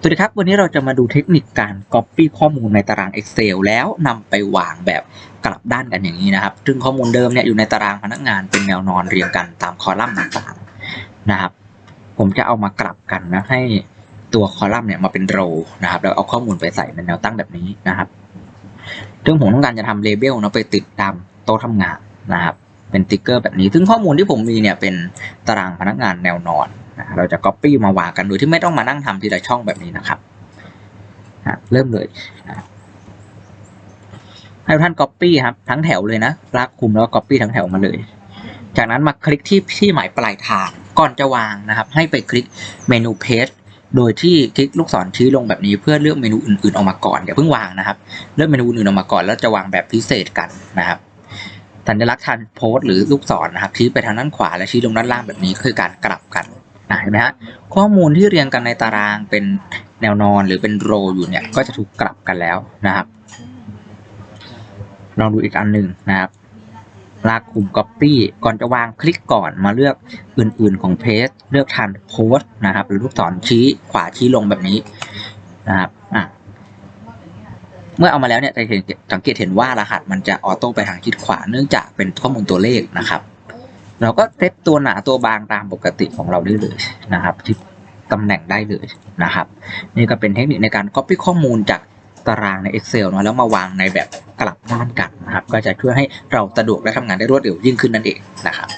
สวัสดีครับ วันนี้เราจะมาดูเทคนิคการ Copy ข้อมูลในตาราง Excel แล้วนำไปวางแบบกลับด้านกันอย่างนี้นะครับ ซึ่งข้อมูลเดิมเนี่ยอยู่ในตารางพนักงานเป็นแนวนอนเรียงกันตามคอลัมน์ต่างๆนะครับ ผมจะเอามากลับกันนะให้ตัวคอลัมน์เนี่ยมาเป็นโรนะครับแล้วเอาข้อมูลไปใส่ในแนวตั้งแบบนี้นะครับซึ่งผมต้องการจะทำเลเบลเนาะไปติดตามโต๊ะทำงานนะครับ เป็นติ๊กเกอร์แบบนี้ ซึ่งข้อมูลที่ผมมีเนี่ยเป็นตารางพนักงานแนวนอน เราจะ Copy มาวางกันโดยที่ไม่ต้องมานั่งทำทีละช่องแบบนี้นะครับเริ่มเลยให้ท่าน Copy ครับ ทั้งแถวเลยนะลากคุมแล้วก็ Copy ทั้งแถวมาเลย จากนั้นมาคลิกที่ที่หมายปลายทางก่อนจะวางนะครับ ให้ไปคลิกเมนู Page โดยที่คลิกลูกศรชี้ลงแบบนี้เพื่อเลือกเมนูอื่นๆออกมาก่อนอย่าเพิ่งวางนะครับเลือกเมนูอื่นออกมาก่อนแล้วจะวางแบบพิเศษกันนะครับสัญลักษณ์ทันโพสต์หรือลูกศรนะครับชี้ไปทางด้านขวาและชี้ลงด้านล่างแบบนี้คือการกลับกัน เห็นไหมฮะข้อมูลที่เรียงกันในตารางเป็นแนวนอนหรือเป็นโรอยู่เนี่ยก็จะถูกกลับกันแล้วนะครับลองดูอีกอันหนึ่งนะครับลากกลุ่ม Copy ก่อนจะวางคลิกก่อนมาเลือกอื่นๆของเพจเลือกทันโพสนะครับ หรือลูกศรชี้ขวาชี้ลงแบบนี้นะครับอะเมื่อเอามาแล้วเนี่ยจะเห็นสังเกตเห็นว่ารหัสมันจะออโต้ไปทางทิศขวาเนื่องจากเป็นข้อมูลตัวเลขนะครับ เราก็เซตตัวหนาตัวบางตามปกติของเราได้เลยนะครับที่ตำแหน่งได้เลยนะครับ นี่ก็เป็นเทคนิคในการ Copy ข้อมูลจากตารางใน Excel นะแล้วมาวางในแบบกลับด้านกันนะครับ ก็จะช่วยให้เราสะดวกและทำงานได้รวดเร็วยิ่งขึ้นนั่นเองนะครับ